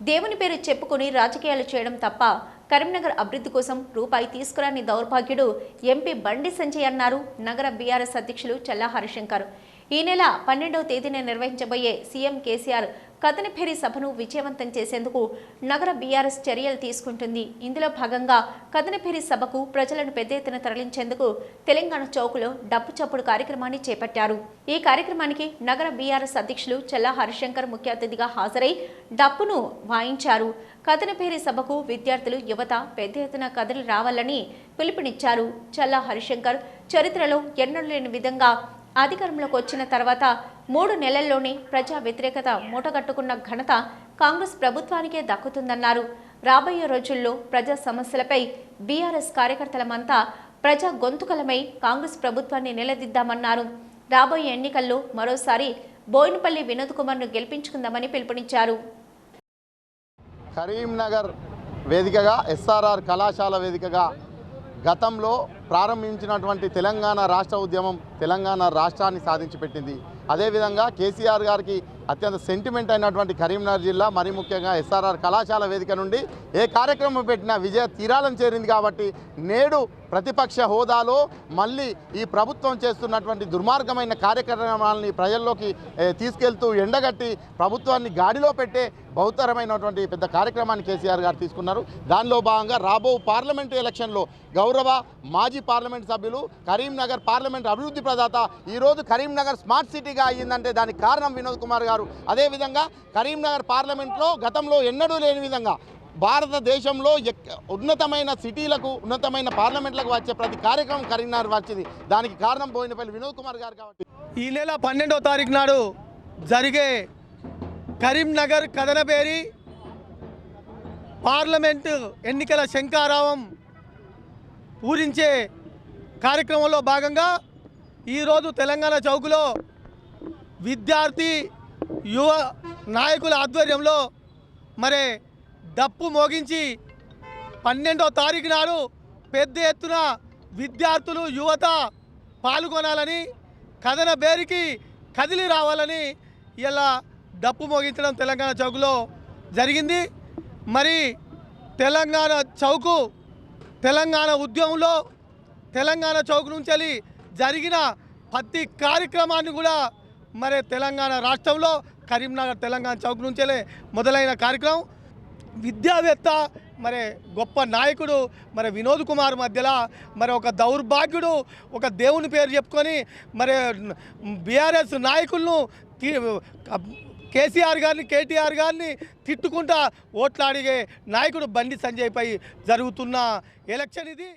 దేవుని పేరు చెప్పుకొని రాజకీయాలు చేయడం తప్ప కరీంనగర్ అభివృద్ధి కోసం రూపాయి తీసుకురాని దౌర్భాగ్యుడు ఎంపీ బండి సంజయ్ అన్నారు నగర బీఆర్ఎస్ అధ్యక్షులు చల్లా హరిశంకర్. ఈ నెల పన్నెండవ తేదీన నిర్వహించబోయే సీఎం కేసీఆర్ కథనఫేరి సభను విజయవంతం చేసేందుకు నగర బీఆర్ఎస్ చర్యలు తీసుకుంటుంది. ఇందులో భాగంగా కథనఫేరి సభకు ప్రజలను పెద్ద ఎత్తున తరలించేందుకు తెలంగాణ చౌకులో డప్పు చప్పుడు కార్యక్రమాన్ని చేపట్టారు. ఈ కార్యక్రమానికి నగర బీఆర్ఎస్ అధ్యక్షులు చల్లా హరిశంకర్ ముఖ్య అతిథిగా హాజరై డప్పును వాయించారు. కథనపేరి సభకు విద్యార్థులు యువత పెద్ద ఎత్తున కథలు రావాలని పిలుపునిచ్చారు. చల్లా హరిశంకర్ చరిత్రలో ఎన్నడూ లేని విధంగా అధికారంలోకి వచ్చిన తర్వాత మూడు నెలల్లోనే ప్రజా వ్యతిరేకత మూటగట్టుకున్న ఘనత కాంగ్రెస్ ప్రభుత్వానికే దక్కుతుందన్నారు. రాబోయే రోజుల్లో ప్రజా సమస్యలపై బీఆర్ఎస్ కార్యకర్తలమంతా ప్రజా గొంతుకలమై కాంగ్రెస్ ప్రభుత్వాన్ని నిలదిద్దామన్నారు. రాబోయే ఎన్నికల్లో మరోసారి బోయినపల్లి వినోద్ కుమార్ను గెలిపించుకుందామని పిలుపునిచ్చారు. కరీంనగర్ వేదికగా ఎస్ఆర్ఆర్ కళాశాల వేదికగా గతంలో ప్రారంభించినటువంటి తెలంగాణ రాష్ట్ర ఉద్యమం తెలంగాణ రాష్ట్రాన్ని సాధించి పెట్టింది. అదేవిధంగా కేసీఆర్ గారికి అత్యంత సెంటిమెంట్ అయినటువంటి కరీంనగర్ జిల్లా మరి ముఖ్యంగా ఎస్ఆర్ఆర్ కళాశాల వేదిక నుండి ఏ కార్యక్రమం పెట్టినా విజయ తీరాలను చేరింది కాబట్టి నేడు ప్రతిపక్ష హోదాలో మళ్ళీ ఈ ప్రభుత్వం చేస్తున్నటువంటి దుర్మార్గమైన కార్యక్రమాలని ప్రజల్లోకి తీసుకెళ్తూ ఎండగట్టి ప్రభుత్వాన్ని గాడిలో పెట్టే బహుతరమైనటువంటి పెద్ద కార్యక్రమాన్ని కేసీఆర్ గారు తీసుకున్నారు. దానిలో భాగంగా రాబో పార్లమెంటు ఎలక్షన్లో గౌరవ మాజీ పార్లమెంట్ సభ్యులు కరీంనగర్ పార్లమెంట్ అభివృద్ధి ప్రదాత. ఈరోజు కరీంనగర్ స్మార్ట్ సిటీగా అయ్యిందంటే దానికి కారణం వినోద్ కుమార్ గారు. అదేవిధంగా కరీంనగర్ పార్లమెంట్లో గతంలో ఎన్నడూ లేని విధంగా భారతదేశంలో ఎక్ ఉన్నతమైన సిటీలకు ఉన్నతమైన పార్లమెంట్లకు వచ్చే ప్రతి కార్యక్రమం కరీంనగర్ వచ్చింది. దానికి కారణం పోయినపల్లి వినోద్ కుమార్ గారు కాబట్టి. ఈ నెల పన్నెండవ తారీఖు నాడు జరిగే కరీంనగర్ కథనపేరి పార్లమెంటు ఎన్నికల శంకారావం పూరించే కార్యక్రమంలో భాగంగా ఈరోజు తెలంగాణ చౌకులో విద్యార్థి యువ నాయకుల ఆధ్వర్యంలో మరి డప్పు మోగించి పన్నెండో తారీఖు నాడు పెద్ద ఎత్తున విద్యార్థులు యువత పాల్గొనాలని కథన బేరికి కదిలి రావాలని ఇలా డప్పు మోగించడం తెలంగాణ చౌకులో జరిగింది. మరి తెలంగాణ చౌకు తెలంగాణ ఉద్యమంలో తెలంగాణ చౌక్ నుంచి జరిగిన ప్రతి కార్యక్రమాన్ని కూడా మరి తెలంగాణ రాష్ట్రంలో కరీంనగర్ తెలంగాణ చౌక్ నుంచెలే మొదలైన కార్యక్రమం. విద్యావేత్త మరి గొప్ప నాయకుడు మరి వినోద్ కుమార్ మధ్యలో మరి ఒక దౌర్భాగ్యుడు ఒక దేవుని పేరు చెప్పుకొని మరి బీఆర్ఎస్ నాయకులను కేసీఆర్ గారిని కేటీఆర్ గారిని తిట్టుకుంటా ఓట్లాడిగే నాయకుడు బండి సంజయ్ పై జరుగుతున్న ఎలక్షన్ ఇది.